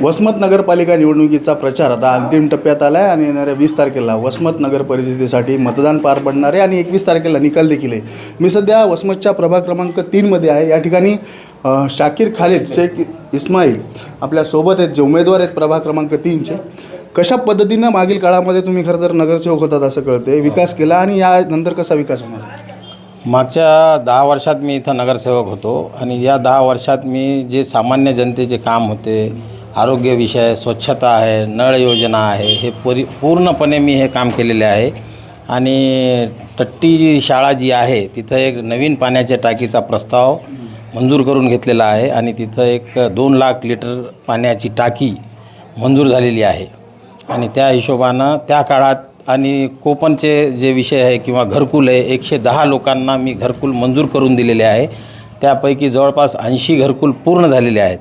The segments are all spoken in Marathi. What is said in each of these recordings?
वसमत नगरपालिका निवडणुकीचा प्रचार आता अंतिम टप्प्यात आला आहे आणि येणाऱ्या वीस तारखेला वसमत नगर परिषदेसाठी मतदान पार पडणार आहे आणि एकवीस तारखेला निकाल देखील आहे. मी सध्या वसमतच्या प्रभाग क्रमांक तीनमध्ये आहे. या ठिकाणी शाकिर शाकीर खालिद शेख इस्माईल आपल्यासोबत आहेत जे उमेदवार आहेत प्रभाग क्रमांक तीनचे. कशा पद्धतीनं मागील काळामध्ये तुम्ही खरं तर नगरसेवक होतात असं कळते विकास केला आणि यानंतर कसा विकास होणार? मागच्या दहा वर्षात मी इथं नगरसेवक होतो आणि या दहा वर्षात मी जे सामान्य जनतेचे काम होते आरोग्य विषय स्वच्छता आहे नळ योजना आहे हे परि पूर्णपणे मी हे काम केलेले आहे. आणि टट्टी शाळा जी आहे तिथं एक नवीन पाण्याच्या टाकीचा प्रस्ताव मंजूर करून घेतलेला आहे आणि तिथं एक दोन लाख लिटर पाण्याची टाकी मंजूर झालेली आहे. आणि त्या हिशोबानं त्या काळात आणि कोपनचे जे विषय आहे किंवा घरकुल आहे एकशे दहा लोकांना मी घरकुल मंजूर करून दिलेले आहे. त्यापैकी जवळपास ऐंशी घरकुल पूर्ण झालेले आहेत.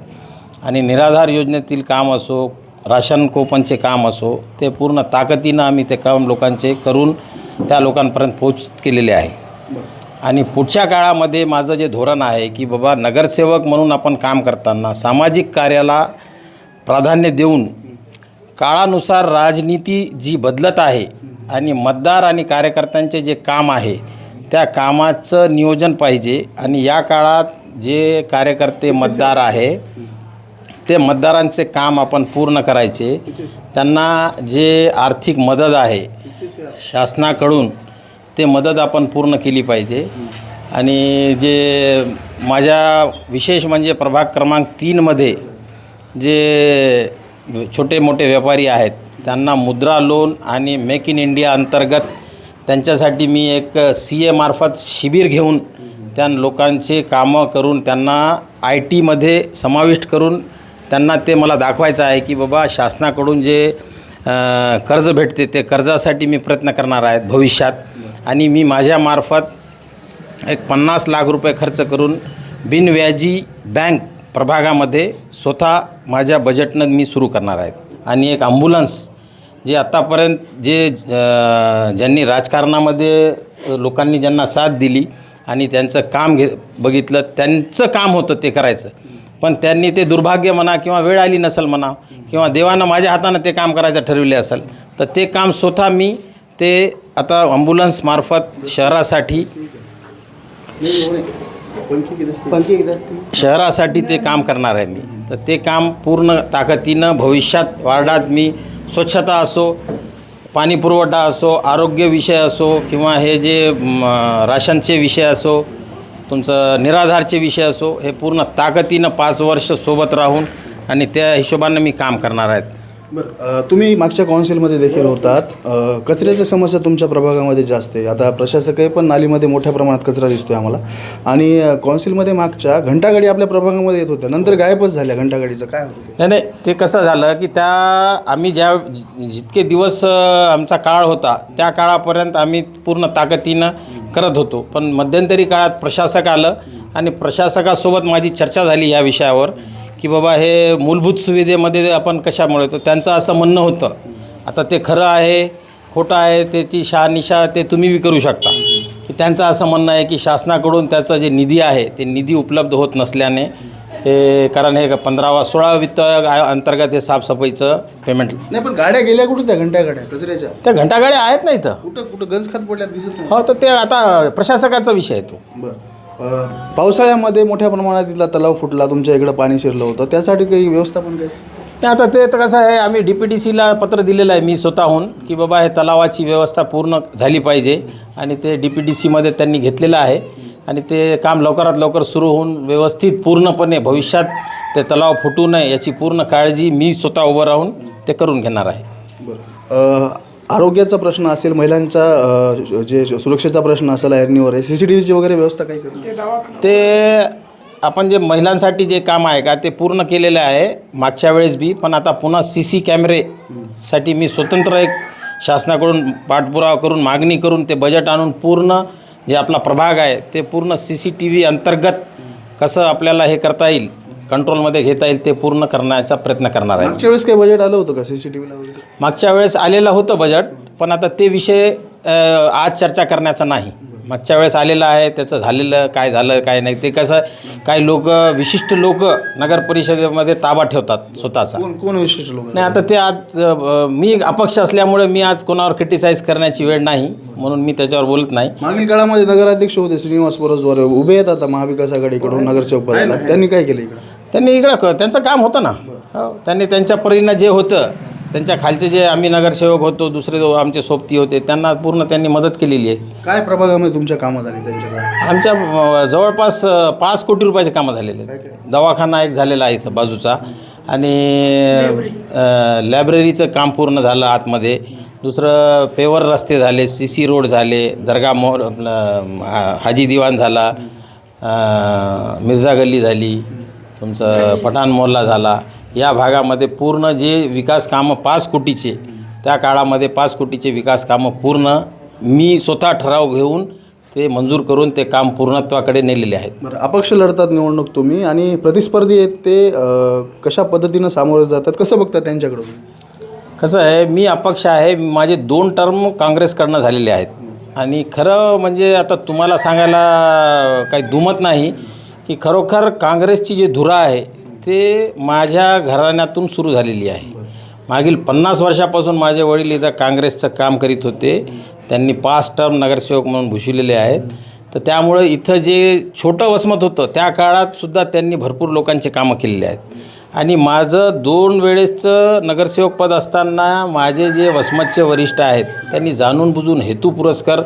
आणि निराधार योजनेतील काम असो राशन कोपनचे काम असो ते पूर्ण ताकदीनं आम्ही ते काम लोकांचे करून त्या लोकांपर्यंत पोच केलेले आहे. आणि पुढच्या काळामध्ये माझं जे धोरण आहे की बाबा नगरसेवक म्हणून आपण काम करताना सामाजिक कार्याला प्राधान्य देऊन काळानुसार राजनीती जी बदलत आहे आणि मतदार आणि कार्यकर्त्यांचे जे काम आहे त्या कामाचं नियोजन पाहिजे. आणि या काळात जे कार्यकर्ते मतदार आहे ते मतदारांचे काम आपण पूर्ण करायचे. त्यांना जे आर्थिक मदत आहे शासनाकडून ते मदत आपण पूर्ण केली पाहिजे. आणि जे माझ्या विशेष म्हणजे प्रभाग क्रमांक तीनमध्ये जे छोटे मोठे व्यापारी आहेत त्यांना मुद्रा लोन आणि मेक इन इंडिया अंतर्गत त्यांच्यासाठी मी एक सी एमार्फत शिबिर घेऊन त्या लोकांचे कामं करून त्यांना आय टीमध्ये समाविष्ट करून त्यांना ते मला दाखवायचं आहे की बाबा शासनाकडून जे कर्ज भेटते ते कर्जासाठी मी प्रयत्न करणार आहेत भविष्यात. आणि मी माझ्यामार्फत एक पन्नास लाख रुपये खर्च करून बिनव्याजी बँक प्रभागामध्ये स्वतः माझ्या बजेटनं मी सुरू करणार आहेत आणि एक ॲम्ब्युलन्स जे आत्तापर्यंत जे ज्यांनी राजकारणामध्ये लोकांनी ज्यांना साथ दिली आणि त्यांचं काम घे बघितलं त्यांचं काम होतं ते करायचं. पण त्यांनी ते दुर्भाग्य म्हणा किंवा वेळ आली नसेल म्हणा किंवा देवानं माझ्या हातानं ते काम करायचं ठरविले असेल तर ते काम स्वतः मी ते आता ॲम्ब्युलन्समार्फत शहरासाठी शहरासाठी ते काम करणार आहे मी. तर ते काम पूर्ण ताकदीनं भविष्यात वार्डात मी स्वच्छता असो पाणी पुरवठा असो आरोग्य विषय असो किंवा हे जे राशनचे विषय असो तुमचं निराधारचे विषय असो हे पूर्ण ताकदीनं पाच वर्ष सोबत राहून आणि त्या हिशोबानं मी काम करणार आहेत. बरं तुम्ही मागच्या काउन्सिलमध्ये देखील होतात. कचऱ्याची समस्या तुमच्या प्रभागामध्ये जास्त आहे. आता प्रशासकही पण नालीमध्ये मोठ्या प्रमाणात कचरा दिसतोय आम्हाला. आणि काउन्सिलमध्ये मागच्या घंटागाडी आपल्या प्रभागामध्ये येत होत्या. नंतर गायबच झाल्या घंटागाडीचं. काय होतं नाही नाही ते कसं झालं की त्या आम्ही ज्या जितके दिवस आमचा काळ होता त्या काळापर्यंत आम्ही पूर्ण ताकदीनं करत होतो. पण मध्यंतरी काळात प्रशासक आलं आणि प्रशासकासोबत माझी चर्चा झाली या विषयावर की बाबा हे मूलभूत सुविधेमध्ये आपण कशामुळे तर त्यांचं असं म्हणणं होतं आता ते खरं आहे खोटं आहे त्याची शहानिशा ते तुम्ही बी करू शकता. की त्यांचं असं म्हणणं आहे की शासनाकडून त्याचं जे निधी आहे ते निधी उपलब्ध होत नसल्याने हे कारण हे पंधरावा सोळा वित्त आयोग आयो- अंतर्गत हे साफसफाईचं पेमेंट नाही पण गाड्या गेल्या कुठे त्या घंटागाड्या कचऱ्याच्या? त्या घंटागाड्या आहेत ना इथं. कुठं कुठं गंज खात पडल्या दिसत नाही. हो तर ते आता प्रशासकाचा विषय आहे तो. बरं. अ, पावसाळ्यामध्ये मोठ्या प्रमाणात तिथला तलाव फुटला तुमच्या इकडं पाणी शिरलं होतं. त्यासाठी काही व्यवस्थापन काही नाही आता ते तर कसं आहे आम्ही डी पी डी सीला पत्र दिलेलं आहे मी स्वतःहून की बाबा हे तलावाची व्यवस्था पूर्ण झाली पाहिजे. आणि ते डी पी डी सीमध्ये त्यांनी घेतलेलं आहे. आणि ते काम लवकरात लवकर सुरू होऊन व्यवस्थित पूर्णपणे भविष्यात ते तलाव फुटू नये याची पूर्ण काळजी मी स्वतः उभं राहून ते करून घेणार आहे. बरं. आरोग्याचा प्रश्न असेल महिलांचा जे सुरक्षेचा प्रश्न असेल ऐरणीवर सी सी टी व्हीची वगैरे व्यवस्था काही करतो ते आपण जे महिलांसाठी जे काम आहे का ते पूर्ण केलेलं आहे मागच्या वेळेस बी पण आता पुन्हा सी सी कॅमेरेसाठी मी स्वतंत्र एक शासनाकडून पाठपुरावा करून मागणी करून ते बजेट आणून पूर्ण जे आपला प्रभाग आहे ते पूर्ण सी सी टी व्ही अंतर्गत कसं आपल्याला हे करता येईल कंट्रोलमध्ये घेता येईल ते पूर्ण करण्याचा प्रयत्न करणार आहे. मागच्या वेळेस काही बजेट आलं होतं का सी सी टी व्हीला मागच्या वेळेस आलेलं होतं बजेट पण आता ते विषय अ, आज चर्चा करण्याचा नाही. मागच्या वेळेस आलेलं आहे त्याचं झालेलं काय झालं काय नाही ते कसं काही लोक विशिष्ट लोक नगर परिषदेमध्ये ताबा ठेवतात स्वतःचा. कोण कोण विशेष लोक? नाही आता ते आज अ, मी अपक्ष असल्यामुळे मी आज कोणावर क्रिटिसाइज करण्याची वेळ नाही म्हणून मी त्याच्यावर बोलत नाही. मागील काळामध्ये नगराध्यक्ष होते श्रीनिवास परजवार उभे आहेत आता महाविकास आघाडीकडून नगरसेवक पदाला. त्यांनी काय केलं इकडे? त्यांनी इकडं क- त्यांचं काम होतं ना. हो त्यांनी त्यांच्या परीनं जे होतं त्यांच्या खालचे जे आम्ही नगरसेवक होतो दुसरे जो आमचे सोबती होते त्यांना पूर्ण त्यांनी मदत केलेली आहे. काय प्रभागामध्ये तुमच्या कामं झाली त्यांच्या? आमच्या अ, जवळपास अ, पाच कोटी रुपयाचे कामं झालेले आहेत. दवाखाना एक झालेला आहे इथं बाजूचा. आणि अ, लायब्ररीचं काम पूर्ण झालं आतमध्ये. दुसरं पेवर रस्ते झाले सी सी रोड झाले दर्गा मोहर आपलं हा- हाजी दिवाण झाला अ, मिर्झा गल्ली झाली तुमचं पठाण मोहल्ला झाला. या भागामध्ये पूर्ण जे विकास कामं पाच कोटीचे त्या काळामध्ये पाच कोटीचे विकास कामं पूर्ण मी स्वतः ठराव घेऊन ते मंजूर करून ते काम पूर्णत्वाकडे नेलेले आहेत. बरं अपक्ष लढतात निवडणूक तुम्ही आणि प्रतिस्पर्धी आहेत ते अं, कशा पद्धतीनं सामोरे जातात? कसं बघतात त्यांच्याकडून? कसं आहे मी अपक्ष आहे माझे दोन टर्म काँग्रेसकडनं झालेले आहेत. आणि खरं म्हणजे आता तुम्हाला सांगायला काही दुमत नाही की खरोखर काँग्रेसची जी धुरा आहे ते माझ्या घराण्यातून सुरू झालेली आहे. मागील पन्नास वर्षापासून माझे वडील इथं काँग्रेसचं काम करीत होते. त्यांनी पाच टर्म नगरसेवक म्हणून भूषिलेले आहेत. तर त्यामुळं इथं जे छोटं वसमत होतं त्या काळातसुद्धा त्यांनी भरपूर लोकांचे कामं केलेले आहेत. आणि माझं दोन वेळेसचं नगरसेवक पद असताना माझे जे वसमतचे वरिष्ठ आहेत त्यांनी जाणून बुजून हेतू पुरस्कार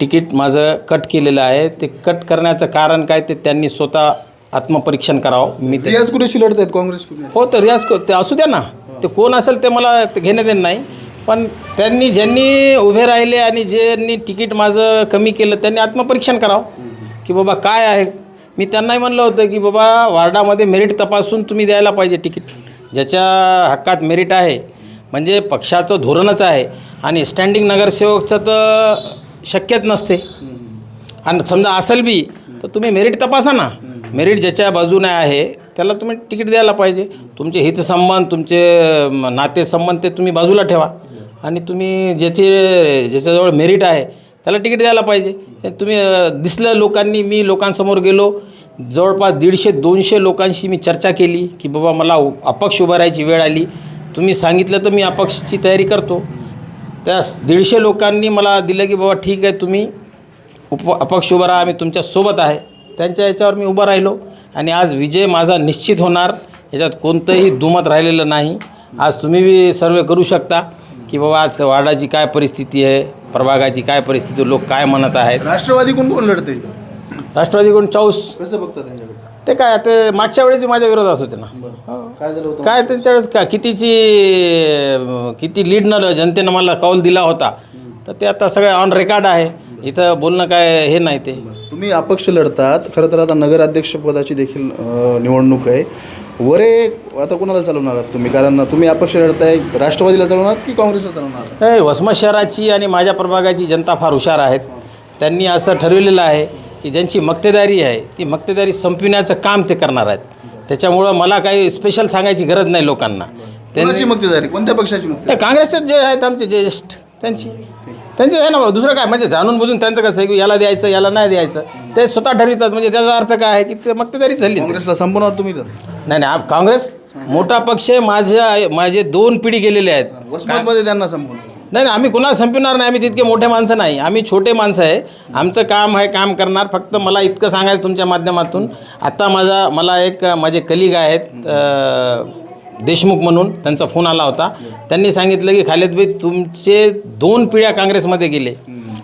तिकीट माझं कट केलेलं आहे. ते कट करण्याचं कारण काय ते त्यांनी स्वतः आत्मपरीक्षण करावं. मी ते रियाज कुरेशी लढत आहेत? काँग्रेस हो तर रियाज को- ते असू द्या ना. ते कोण असेल ते मला ते घेणं देणं नाही. पण त्यांनी ज्यांनी उभे राहिले आणि ज्यांनी तिकीट माझं कमी केलं त्यांनी आत्मपरीक्षण करावं. की बाबा काय आहे? मी त्यांनाही म्हणलं होतं की बाबा वार्डामध्ये मेरिट तपासून तुम्ही द्यायला पाहिजे तिकीट. ज्याच्या हक्कात मेरिट आहे. म्हणजे पक्षाचं धोरणच आहे. आणि स्टँडिंग नगरसेवकचं तर शक्यच नसते. आणि समजा असेल बी तर तुम्ही मेरिट तपासा ना. मेरिट ज्याच्या बाजूने आहे त्याला तुम्ही तिकीट द्यायला पाहिजे. तुमचे हितसंबंध तुमचे नातेसंबंध ते तुम्ही बाजूला ठेवा. आणि तुम्ही ज्याचे ज्याच्याजवळ मेरिट आहे त्याला तिकीट द्यायला पाहिजे. तुम्ही दिसलं लोकांनी मी लोकांसमोर गेलो. जवळपास दीडशे दोनशे लोकांशी मी चर्चा केली की बाबा मला उ- अपक्ष उभं राहायची वेळ आली. तुम्ही सांगितलं तर मी अपक्षची तयारी करतो. त्या दीडशे लोकांनी मला दिलं की बाबा ठीक आहे तुम्ही उप अपक्ष उभा राहा आम्ही तुमच्यासोबत आहे. त्यांच्या याच्यावर मी उभा राहिलो. आणि आज विजय माझा निश्चित होणार. याच्यात कोणतंही दुमत राहिलेलं नाही. आज तुम्ही बी सर्वे करू शकता की बाबा आज वार्डाची काय परिस्थिती आहे प्रभागाची काय परिस्थिती लोक काय म्हणत आहेत. राष्ट्रवादी कोण कोण लढते राष्ट्रवादीकडून चाऊस. कसं बघतात त्यांच्याकडे? ते काय ते मागच्या वेळेस बी माझ्या विरोधात होते ना. हो. काय झालं होतं? काय त्यांच्या वेळेस का कितीची अं, किती लीडनं जनतेनं मला कौल दिला होता. तर ते आता सगळे ऑन रेकॉर्ड आहे. इथं बोलणं काय हे नाही ते. तुम्ही अपक्ष लढतात. खरं तर आता नगराध्यक्ष पदाची देखील निवडणूक आहे. वरे आता कोणाला चालवणार आहात तुम्ही? कारण तुम्ही अपक्ष लढताय राष्ट्रवादीला चालवणार की काँग्रेसला चालवणार? नाही वसमत शहराची आणि माझ्या प्रभागाची जनता फार हुशार आहेत. त्यांनी असं ठरविलेलं आहे की ज्यांची मक्तेदारी आहे ती मक्तेदारी संपविण्याचं काम ते करणार आहेत. त्याच्यामुळं मला काही स्पेशल सांगायची गरज नाही लोकांना. त्यांनी मक्तेदारी? कोणत्या पक्षाची मक्तेदारी? नाही, काँग्रेसचे जे आहेत आमचे ज्येष्ठ त्यांची. त्यांचे आहे ना दुसरं काय? म्हणजे जाणून बुजून त्यांचं कसं आहे की याला द्यायचं याला नाही द्यायचं? ते स्वतः ठरवितात. म्हणजे त्याचा अर्थ काय आहे की ते मक्तेदारी झाली. काँग्रेसला संपवणार तुम्ही तर. नाही नाही आप- काँग्रेस मोठा पक्ष आहे. माझ्या माझे दोन पिढी गेलेले आहेत. वसमतमध्ये त्यांना संपवणार. नाही नाही आम्ही कुणाला संपणार नाही. आम्ही तितके मोठे माणसं नाही. आम्ही छोटे माणसं आहे. आमचं काम आहे काम करणार. फक्त मला इतकं सांगायचं तुमच्या माध्यमातून. आता माझा मला एक माझे कलिग आहेत अ, देशमुख म्हणून त्यांचा फोन आला होता. त्यांनी सांगितलं की खालिद भाई तुमचे दोन पिढ्या काँग्रेसमध्ये गेले.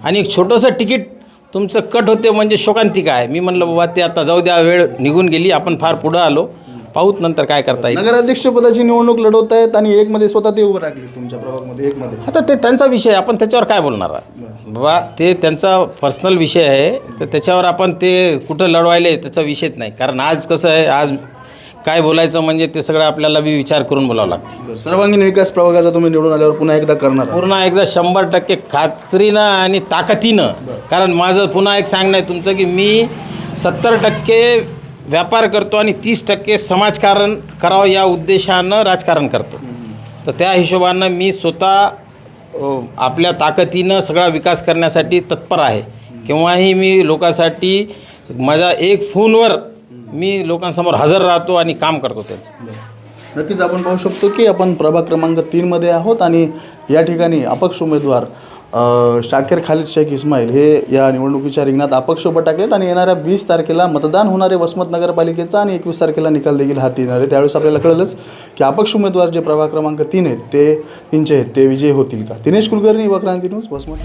आणि एक छोटंसं तिकीट तुमचं कट होते म्हणजे शोकांतिका आहे मी म्हणलं बाबा ते आता जाऊ द्या वेळ निघून गेली आपण फार पुढं आलो. पाहूत नंतर काय करता येईल. नगराध्यक्ष पदाची निवडणूक लढवत आहेत आणि एक मध्ये स्वतः ते उभं राखले तुमच्या प्रभागमध्ये एक मध्ये आता ते त्यांचा विषय आपण त्याच्यावर काय बोलणार आहात? बाबा ते त्यांचा पर्सनल विषय आहे. तर त्याच्यावर आपण ते कुठं लढवायले त्याचा विषयच नाही. कारण आज कसं आहे आज काय बोलायचं म्हणजे ते सगळं आपल्याला बी विचार करून बोलावं लागते. सर्वांगीण विकास प्रभागाचा तुम्ही निवडून आल्यावर पुन्हा एकदा करणार आहात. पूर्ण एकदा शंभर टक्के खात्रीनं आणि ताकदीनं. कारण माझं पुन्हा एक सांगणं आहे तुमचं की मी सत्तर टक्के व्यापार करतो आणि तीस टक्के समाजकारण करावं या उद्देशानं राजकारण करतो. तर त्या हिशोबानं मी स्वतः अ, आपल्या ताकदीनं सगळा विकास करण्यासाठी तत्पर आहे. केव्हाही मी लोकांसाठी माझा एक फोनवर मी लोकांसमोर हजर राहतो आणि काम करतो त्यांचं. नक्कीच आपण पाहू शकतो की आपण प्रभाग क्रमांक तीनमध्ये आहोत आणि या ठिकाणी अपक्ष उमेदवार अ, शाकीर खालिद शेख इस्माईल हे या निवडणुकीच्या रिंगणात अपक्ष उभं टाकलेत आणि येणाऱ्या वीस तारखेला मतदान होणारे वसमत नगरपालिकेचा आणि एकवीस तारखेला निकाल देखील हाती येणार आहे. त्यावेळेस आपल्याला कळलंच की अपक्ष उमेदवार जे प्रभाग क्रमांक तीन आहेत ते तीनचे आहेत ते विजयी होतील का? दिनेश कुलकर्णी व क्रांती न्यूज वसमत